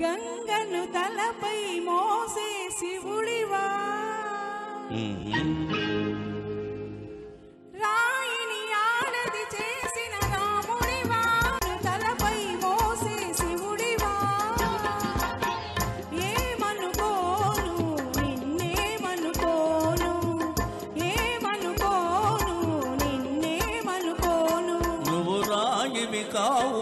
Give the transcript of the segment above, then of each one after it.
గంగను తలపై మోసే శివుడివా? రాయిని ఆడది చేసిన రాముడివా? తలపై మోసే శివుడివా? ఏమనుకోను నిన్నేమనుకోను? ఏమనుకోను నిన్నేమనుకోను? నువ్వు రాయివి కావు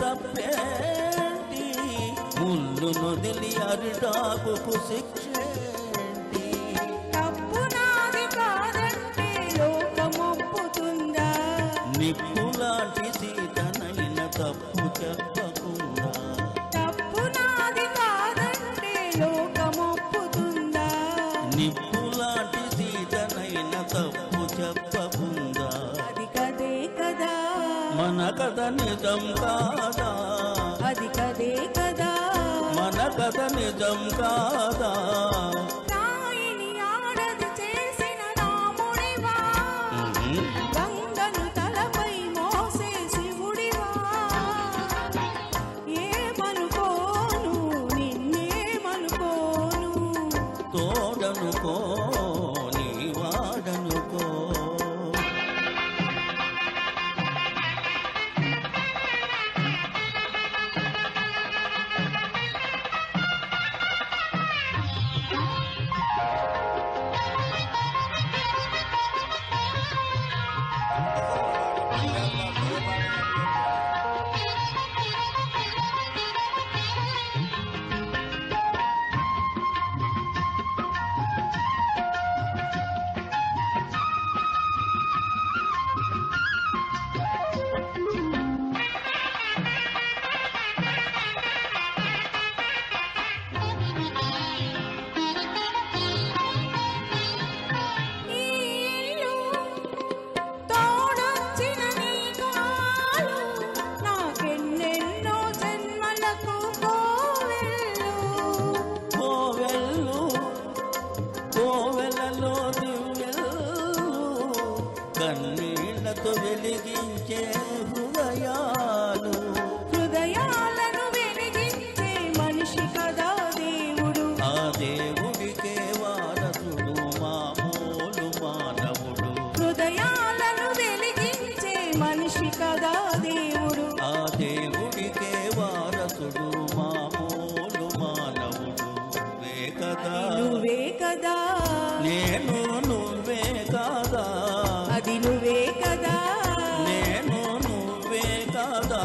తప్పేంటి ముళ్ళు నొదిలి అరిటాకుకు శిక్షేంటి? తప్పు నాది కాదంటే లోకమొప్పుతుందా? నిప్పులాంటి సీతనైన తప్పు చెప్పకుండా. తప్పు నాది కాదంటే లోకమొప్పుతుందా? నిప్పులాంటి సీతనైన తప్పు చెప్పకుండా. అది కదే కదా? మన కథ నిజం కాదా కథ నిజం కాదా? రాయిని కోవెలలో దివ్యలు కన్నీళ్ళతో వెలిగించే హృదయాలు. హృదయాలను వెలిగించే మనిషి కదా దేవుడు. ఆ దేవుడికే వారసుడు మామూలు మానవుడు. హృదయాలను వెలిగించే మనిషి కదా కదా. నేను నువ్వే కాదా. అది నువ్వే కదా. నేను నువ్వే కాదా.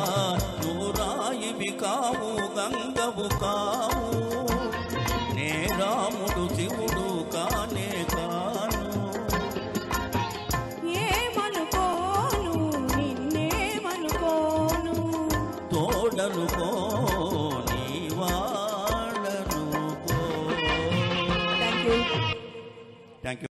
నువ్వు రాయివి కావు గంగవు కావు. నే రాముడు శివుడు కానే కాను ఏమనుకోను నిన్నేమనుకోను. తోడనుకో నీ Thank you.